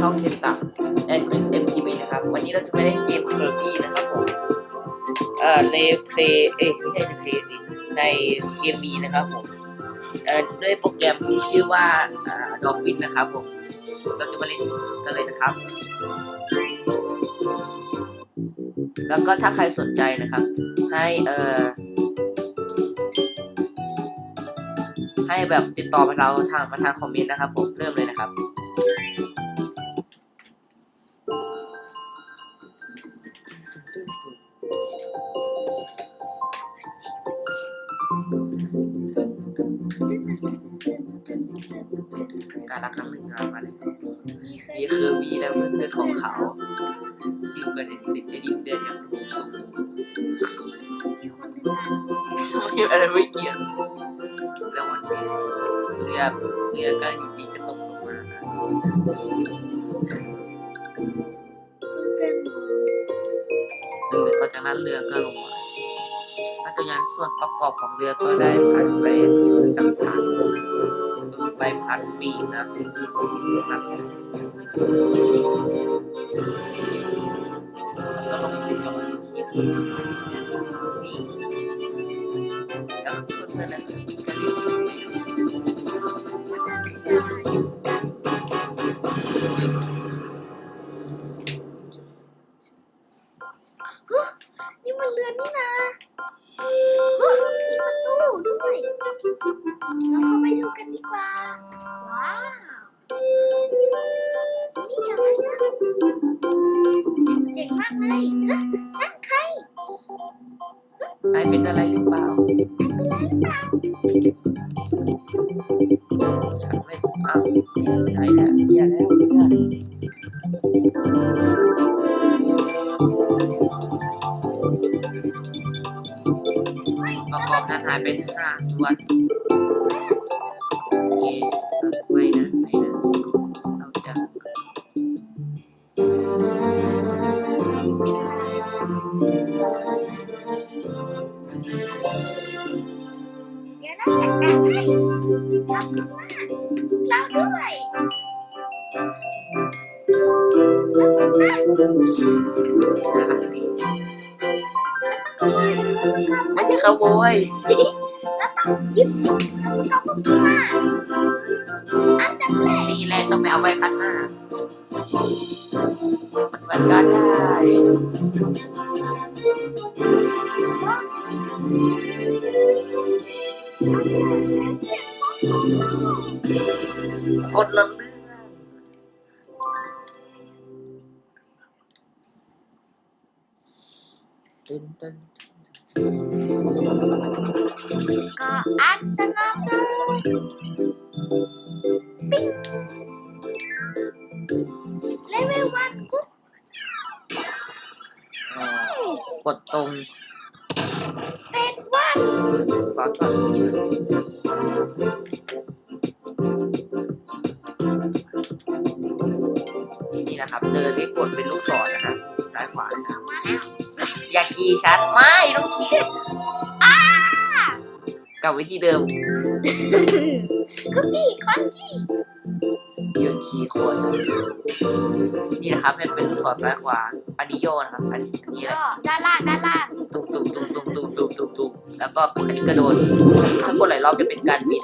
ช่องเทนตักแอนคริสเอ็มทีวีนะครับ วันนี้เราจะมาเล่นเกมเคอร์บี้นะครับผมเอ่อในเพลย์เอ้ยไม่ใช่ในเพลย์สิในเกมมีนะครับผมเอ่อด้วยโปรแกรมที่ชื่อว่าอ่าดอฟฟินนะครับผมเราจะมาเล่นกันเลยนะครับ แล้วก็ถ้าใครสนใจนะครับ ให้เอ่อให้แบบติดต่อมาเราทางมาทางคอมเมนต์นะครับ ผมเริ่มเลยนะครับ การละครั้งหนึ่งงานมาเลยมีคือมีแล้วเพื่อนของเขาดิวกันในติดในดินเดือนอย่างสงบมีคนหนึ่งอ่านไม่อะไรไม่เกี่ยวแล้ววันนี้เรือเรือก็อยู่ดีก็ตกลงมานะ นั้นเรือก็ลงมาแล้วจากนั้นส่วนประกอบของเรือก็ได้พันไปที่ถึงต่างๆโดยใบพัดปีกนะสิ่งที่ผู้หญิงนะครับแล้วก็ลงไปจอดที่ที่นึ่งของเขานี่แล้วเพื่อนๆนะคือมีกันอยู่ กอบไม่ใช่ขโมยแล้วต้องยึดส่วนประกอบพวกนี้มาอันดับแรกนี่แหละต้องไปเอาใบพัดมาปฏิบัติการได้คนละเรื่องตึ้นตึ้น ก็อันสงบเลยปิ้งเลเวลวันกุ๊บกดตรงสเตทวันซอสก่อนนี่นะครับ เดินได้กดเป็นลูกศรนะครับซ้ายขวานะครับ มาแล้ว อย่าขี่ชัดไม่ต้องคิด กลับไว้ที่เดิมคุกกี้คอนกี้หยุดขี่โคนนี่นะครับให้เป็นลูกศรซ้ายขวา อันนี้โยนะครับ อันอันนี้ก็ด้านล่างด้านล่างตุ้มตุ้มตุ้มตุ้มตุ้มตุ้มตุ้มตุ้มแล้วก็อันนี้กระโดดถ้ากดหลายรอบจะเป็นการบิน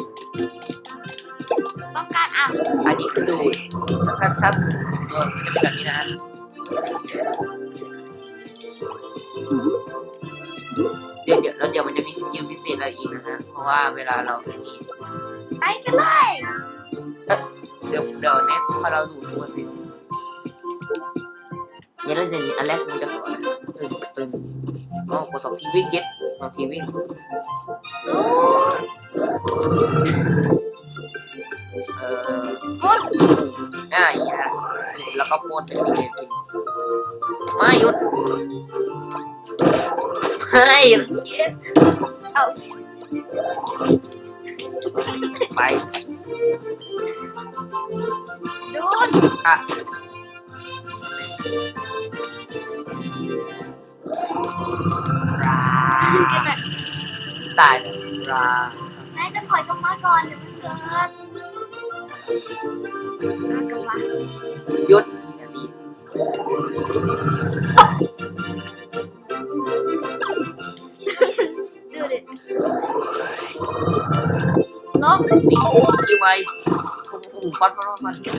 ต้องการอะอันนี้คือดูดถ้าถ้าตัวก็จะเป็นแบบนี้นะฮะ เดี๋ยวเดี๋ยวแล้วเดี๋ยวมันจะมีสกิลพิเศษอะไรอีกนะฮะ เพราะว่าเวลาเราไอ้นี่ไปกันเลยเดี๋ยวเดี๋ยวเน็กพอเราดูตัวสิเดี๋ยวเราเดี๋ยวนี้อันแรกมันจะสอนนะตึงตึงอ๋อกดสองทีวิ่งเก็ตสองทีวิ่งสู้เอ่อพ่นอ่าอย่างนี้นะดึงเสร็จแล้วก็พ่นไปสี่เหลี่ยมกินไม่หยุด ไม่เก็ตเอาไปดูดอะราก็จะที่ตายเนี่ยรานายจะถอยกลับมาก่อนเดี๋ยวมันเกิดน่ากลัวหยุดอย่างนี้ ดูดิลบนี่สกิลไว้คุ้มคุ้มฟันฟันฟันสกิล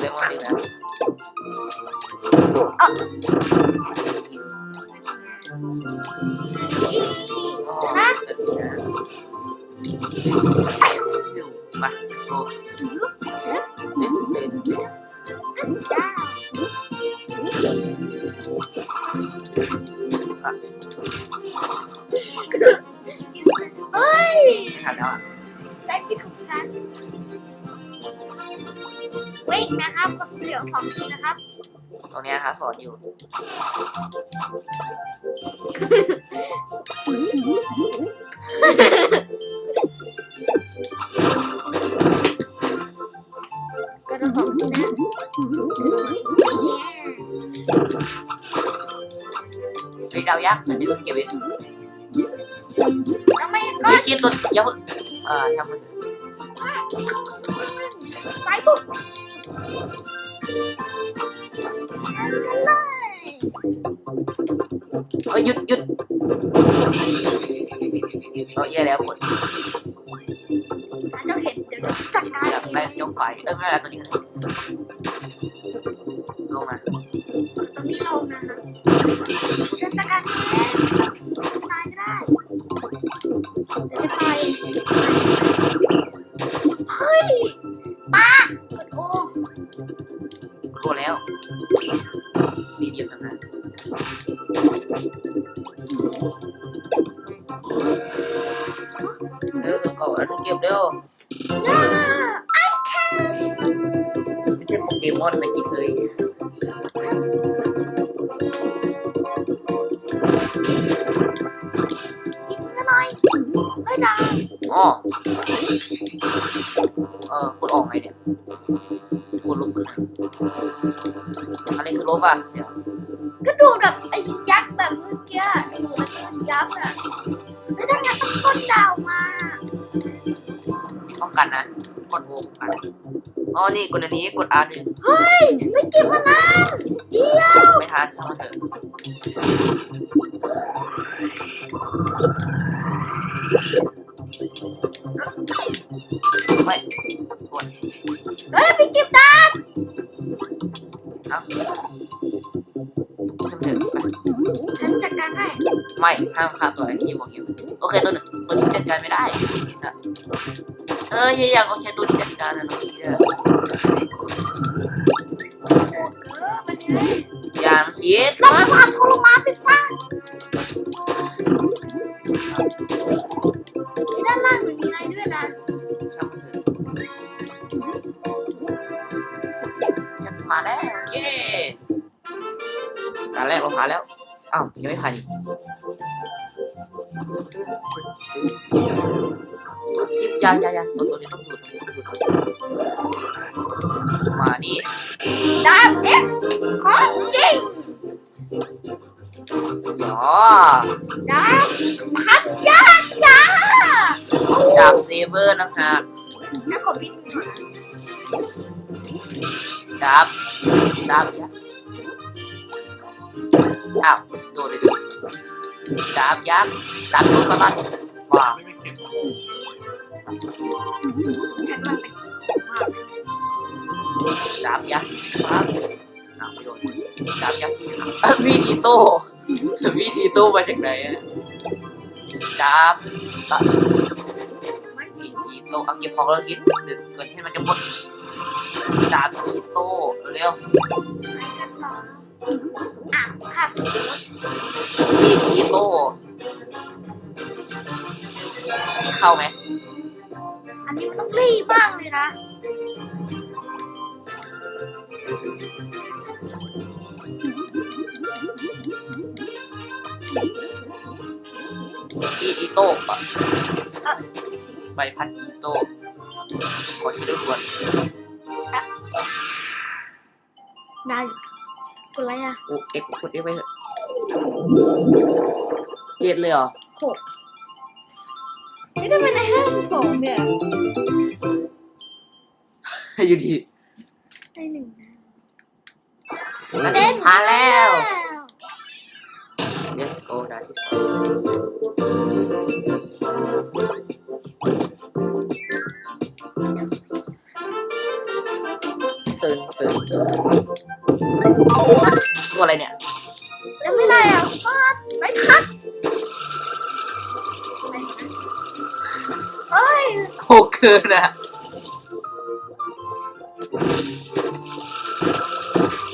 ได้หมดเลยนะ เฮ้ยดาวยักษ์เดี๋ยวนี้เก็บไว้ทำไมก็เฮ้ สี่เหลี่ยมต่างหากเร็วก็อันนี้เก็บเร็วย่าไม่ใช่โปเกมอนนะคิดเลยกินเนื้อหน่อยเฮ้ยดาอ๋อเออกดออกไงเนี่ยกดลบกันนะ อะไรคือลบอะเดี๋ยวก็ดูแบบไอ้ยักษ์แบบเมื่อกี้ดูแล้วก็ยักษ์อะแล้วถ้างั้นต้องคนดาวมาป้องกันนะกดโวงกันอ๋อนี่กดอันนี้กด R หนึ่งเฮ้ยไปเก็บมันนั้นเดียวไม่ทันช่างมันเถอะไม่กดเฮ้ยไปเก็บดาบ ไม่ห้ามฆ่าตัวไอ้ที่บอกอยู่โอเคตัวหนึ่งตัวนี้จัดการไม่ได้นะเอออยากเอาใช้ตัวนี้จัดการนะน้องพี่อะโหดเกินมันไงอย่ามาคิดเราไปวางโทรมาไปซะที่ด้านล่างมันมีอะไรด้วยนะช่างมันเถอะฉันผ่านแล้วเย้การแรกเราผ่านแล้ว อ้าวยังไม่ผ่านอีกตึ๊ดตึ๊ดตึ๊ดตัวคิดยายายาตัวตัวนี้ต้องดูดตัวนี้ต้องดูดมานี่ดาบเอสของจริงหยอดาบพันยาจาดาบเซเบอร์นะครับฉันขอบินก่อนนะดาบดาบยักษ์ อ้าวโดนเลยดิดาบยักษ์ดาบโดนสลัดว้าวดาบยักษ์ครับอ้าวไม่โดนดาบยักษ์อะมีดอีโต้มีดีโต้มาจากไหนอะดาบดาบไม่จริงอีโต้เอาเก็บของแล้วคิดเดี๋ยวก่อนที่มันจะหมดดาบอีโต้เร็วไปกันต่ ออะค่ะสุดๆมีดอีโต้อันนี้เข้าไหม อันนี้มันต้องรีบบ้างเลยนะ มีดอีโต้อะใบพัดอีโต้ขอใช้ด้วยด่วนได้ก ดอะไรอะโอ้เอ็กกดเอ็กไปเถอะเจ็ดเลยเหรอหกนี่ทำไมในห้าสิบสองเนี่ยอยู่ดีได้หนึ่งดาวกกระระเด็เด็นนผ่านแล้วว yes go ดาวที่สองตื่นตื่นตื่น ตัวอะไรเนี่ยจะไม่ได้อะฟาดไปทัดไปนะเอ้ยโหเกินอะ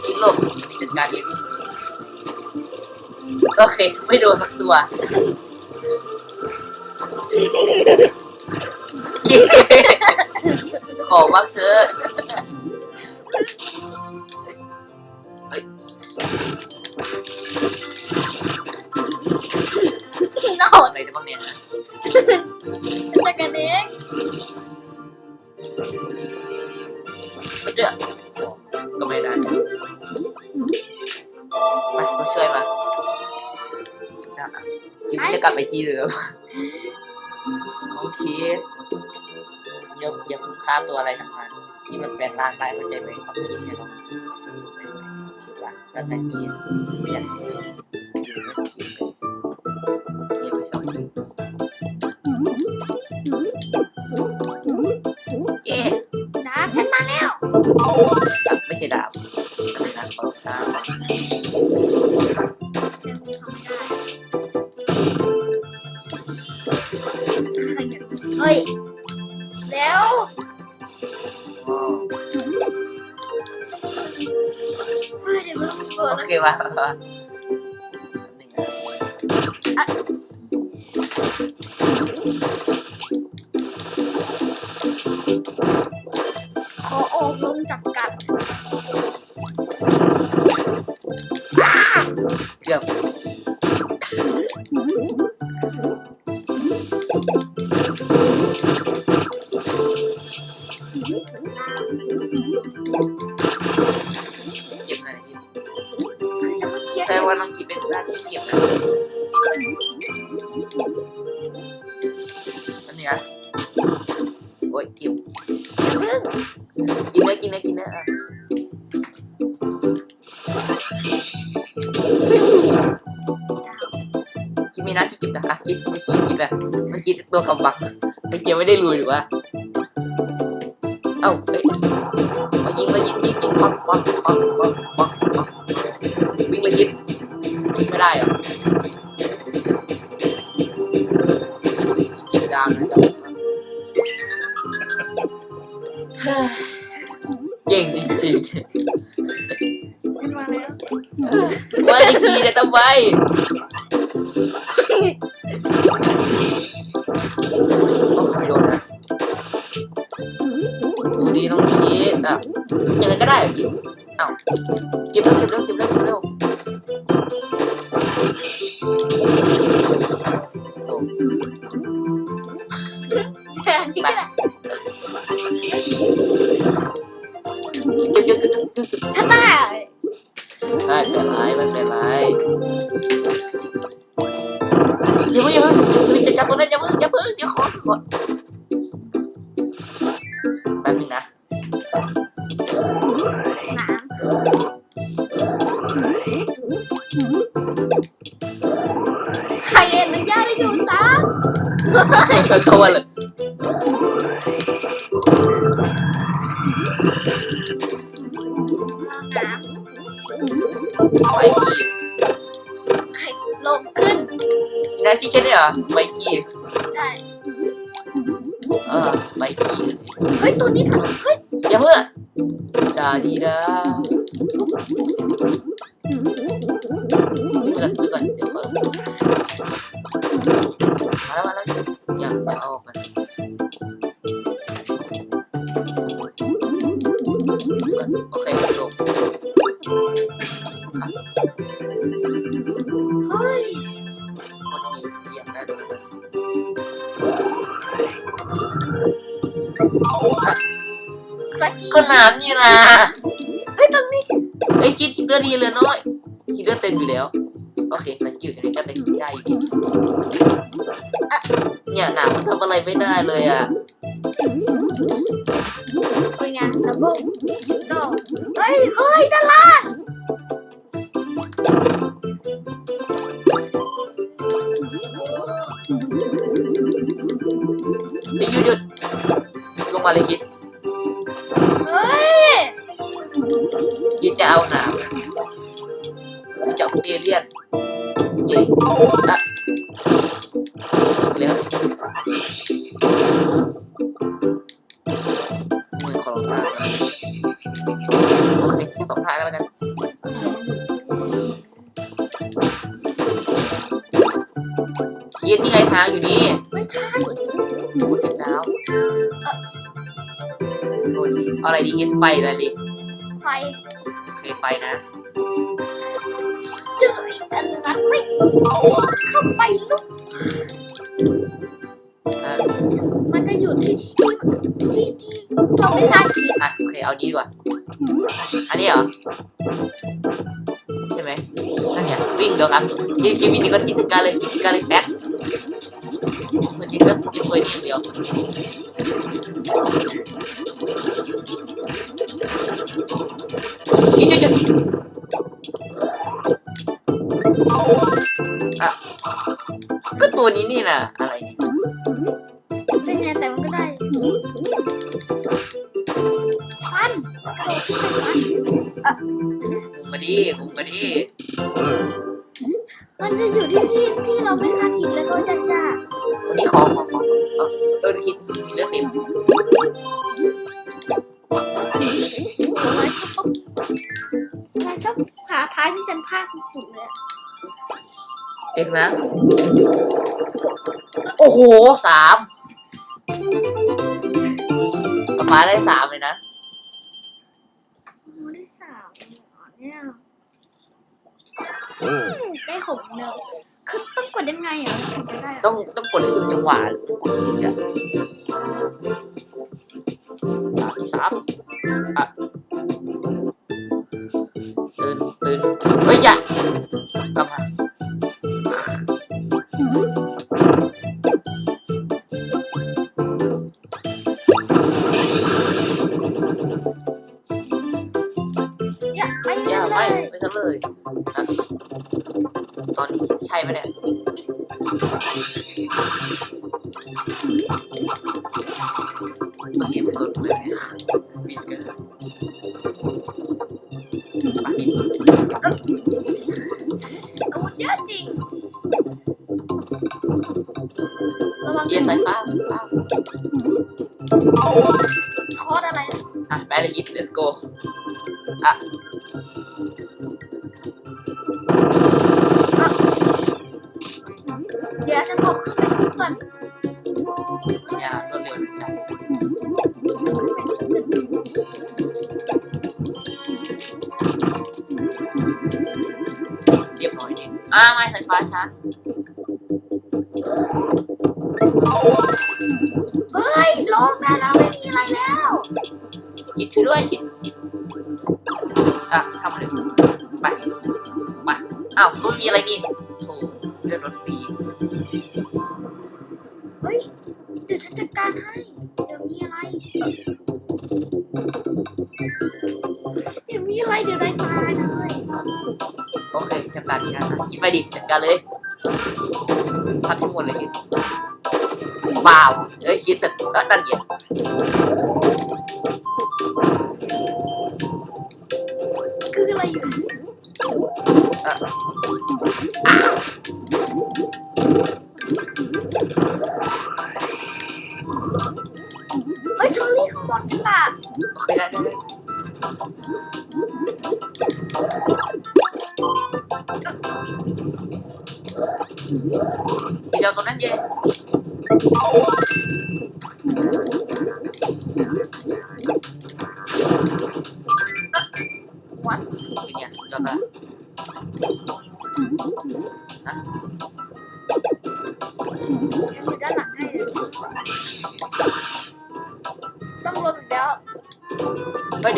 คิดลบจัดการเองโอเค ไม่โดนสักตัวเย้ขอบ้างเถอะ ที่เดิม โอเคอย่าอย่าพึ่งฆ่าตัวอะไรทั้งนั้นที่มันแปลงร่างได้เข้าใจไหมครับที่ให้เราคิดว่าแล้วนั่นเองไม่อยากอยู่ไม่คิดเลยเยี่ยมชอบเลยเย้ดาบฉันมาแล้ว ไม่ใช่ดาบ คิดตัวกำบักไอ้เคียไม่ได้รวยหรือวะเอ้าเอ้ยมายิงมายิงยิงยิงปังปังปังปังปังปังวิ่งเลยคิดยิงไม่ได้เหรอเก็บจานนะจ๊ะเฮ้ยเก่งจริงฉันมาแล้วๆว่าไอ้ทีเนี่ยทำไม อะยังไงก็ได้หรอพี่เอ้าเก็บเร็วเก็บเร็วเก็บเร็วเก็บเร็วนี้ก็ได้เก็บเก็บเก็บเก็บเก็บฉันได้ไม่เป็นไรไม่เป็นไรอย่าเพิ่งอย่าเพิ่งอย่าจับตัวนั้นอย่าเพิ่งอย่าเพิ่งเดี๋ยวขอขอ เข้ามาเลยน้ไมกี้ำใครลงขึ้นมีหน้าที่แค่นี้เหรอไมกี้ใช่เออไมกี้เฮ้ยตัวนี้ทำเฮ้ยอย่าเพิ่งดาดีดา กกี้ก็น้ำนี่นะเฮ้ยตรงนี้ไอ้ยคิดเลือดดีเหลือน้อยคิดเลือดเต็มอยู่แล้วโอเคนักยืดยังไงก็เต็มได้อยู่ดีเนี่ยหนามทำอะไรไม่ได้เลยอะเป็นไงดับเบิ้ลโตเฮ้ยเฮ้ยด้านล่างเฮ้ยหยุดหยุดลงมาเลยคิด คิดนี่ไงทางอยู่นี่ไม่ใช่เก็บดาวโทษทีเอาอะไรดีคิดไฟอะไรดีไฟโอเคไฟนะเจอไอ้อันนั้นไม่เข้าไปลูกอะมันจะอยู่ที่ที่ที่ที่เราไม่คาดคิดอะโอเคเอานี้ดีกว่า อันนี้เหรอ ใช่ไหมนั่นเนี่ยวิ่งเดี๋ยวครับคิดคิดวิธีก็คิดจัดการเลยคิดจัดการเลยแบ๊ก ส่วนจริงก็ยิงเฟยนี่อย่างเดียวคิดจะจะอะก็ตัวนี้นี่นะอะไรนี่เป็นไงแต่มันก็ได้ฟันกระโดดขึ้นไปฟันงงมาดิมาดิมันจะอยู่ที่ที่ที่เราไม่คาดคิดแล้วก็ยาก ตัวนี้ขอขอขอเออคิดคิดเลือดเต็มๆนายชอบนาชอบหาท้ายที่ฉันพลาดสุดๆเลยเอกนะ โอ้โหสามประมาได้สามเลยนะได้สามเนี่ยได้หกเนอ คือต้องกดยังไงอะถึงจะได้อต้องต้องกดให้สุดจังหวะกดอีกอะที่สามอะตื่นตื่นเฮ้ยอย่ากลับมา ระวังเอียสายฟ้าสายฟ้าทอดอะไรอะไปเลยคิด let's go อะเดี๋ยวฉันขอขึ้นไปทุบก่อนอย่ารวดเร็วทันใจขึ้นไปทุบก่อนเรียบร้อยดีอ่าไม่สายฟ้าชาร์จ เฮ้ยลงได้แล้วไม่มีอะไรแล้วคิดช่วยด้วยคิดอะทำมาเลยไปมาอ้าวก็ไม่มีอะไรนี่โถเลื่อนรถฟรีเฮ้ยเดี๋ยวฉันจัดการให้เดี๋ยวมีอะไรเดี๋ยวมีอะไรเดี๋ยวนายตายเลยโอเคจัดการดีนะอะคิดไปดิจัดการเลยซัดให้หมดเลยคิด เปล่าเอ้ยคิดแต่ก็ดันเหยียบคืออะไรอยู่อะเฮ้ยชอรี่ข้างบนกันล่ะโอเคได้ได้ได้ทีเดียวตรงนั้นเย่ วัดเป็นไงสุดยอดปะ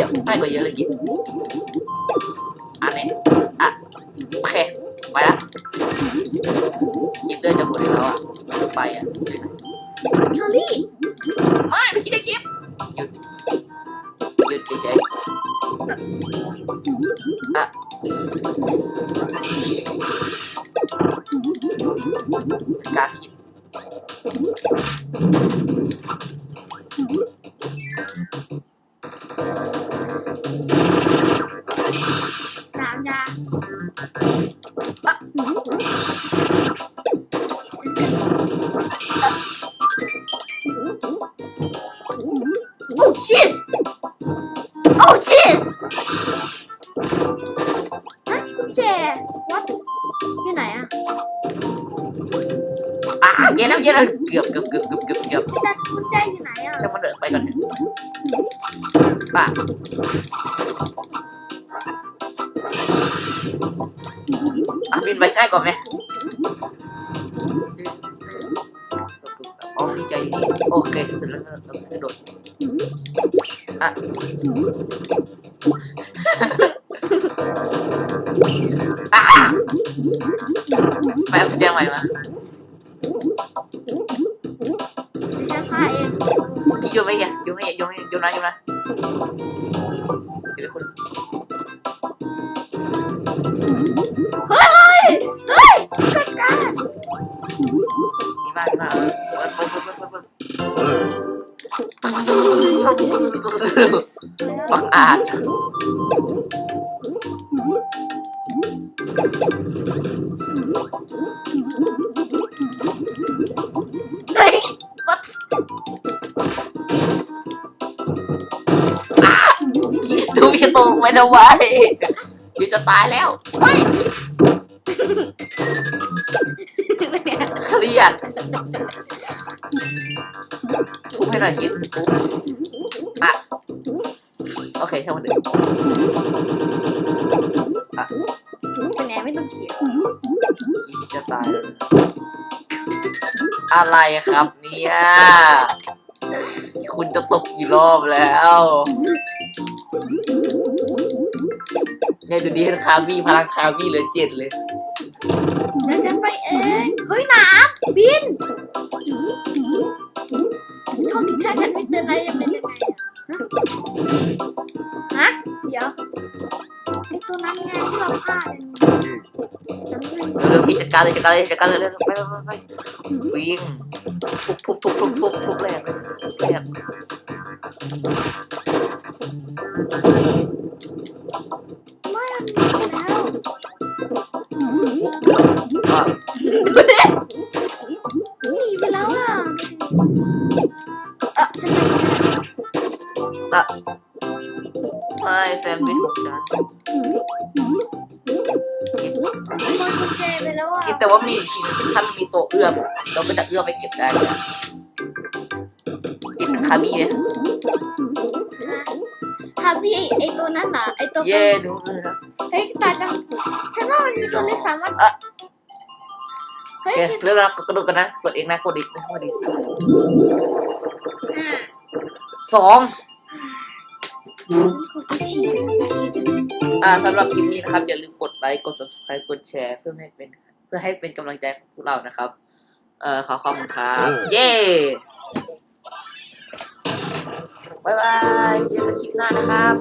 ฉั ก ย็นแล้วเย็นแล้วเกือบเกือบเกือบเกือบเกือบเกือบแต่กุญแจอยู่ไหนอะช่างมันเถอะไปก่อนเถอะป่ะอะบินไปใช่ก่อนไหมอ๋อมีใจอยู่นี่โอเคเสร็จแล้วเราก็กระโดดอะอะ อยนให้โยนะอยนนะ ดูจะตกไปทำไมยูจะตายแล้วไม่เนี่ยเครียดทุบให้หน่อยคิดทุบอะโอเคช่างมันเถอะเป็นไงไม่ต้องเขียนคิดจะตายแล้วอะไรครับเนี่ย คุณจะตกกี่รอบแล้ว เนี่ยดูดิคาบี้พลังคาบี้เหลือเจ็ดเลยเดี๋ยวฉันไปเอง เฮ้ยหน้ำบินโทษทีถ้าฉันไม่เตือนอะไรจะเป็นยังไงอะฮะ เดี๋ยวไอตัวนั้นไงที่เราฆ่าเนี่ยจำได้เร็วๆพี่จัดการเลยจัดการเลยจัดการเลยเร็วๆไปไปไปไปวิ่งทุบทุบทุบทุบทุบทุบแรงเลยทุบแรงไม่ ไปแล้วอะคิดแต่ว่ามีอีกทีนึงถ้ามีตัวเอื้อมเราก็จะเอื้อมไปเก็บได้เลยคิดเป็นคาบี้ไหมคาบี้ไอตัวนั้นน่ะไอตัวเย่ดูเลยนะเฮ้ยตาจังฉันว่ามันมีตัวเล็กสามารถอะเฮ้โอยเคเรื่องเรากระโดดกันนะกดเองนะกดอีกนะกดอีกอ่าสองกดอีกทีหนึ่งอีกทีหนึ่ง อ่าสำหรับคลิปนี้นะครับอย่าลืมกดไลค์กด subscribe กดแชร์เพื่อให้เป็นเพื่อให้เป็นกำลังใจของพวกเรานะครับ เอ่อขอขอบคุณครับเย้บายบายเจอกันคลิปหน้านะครับ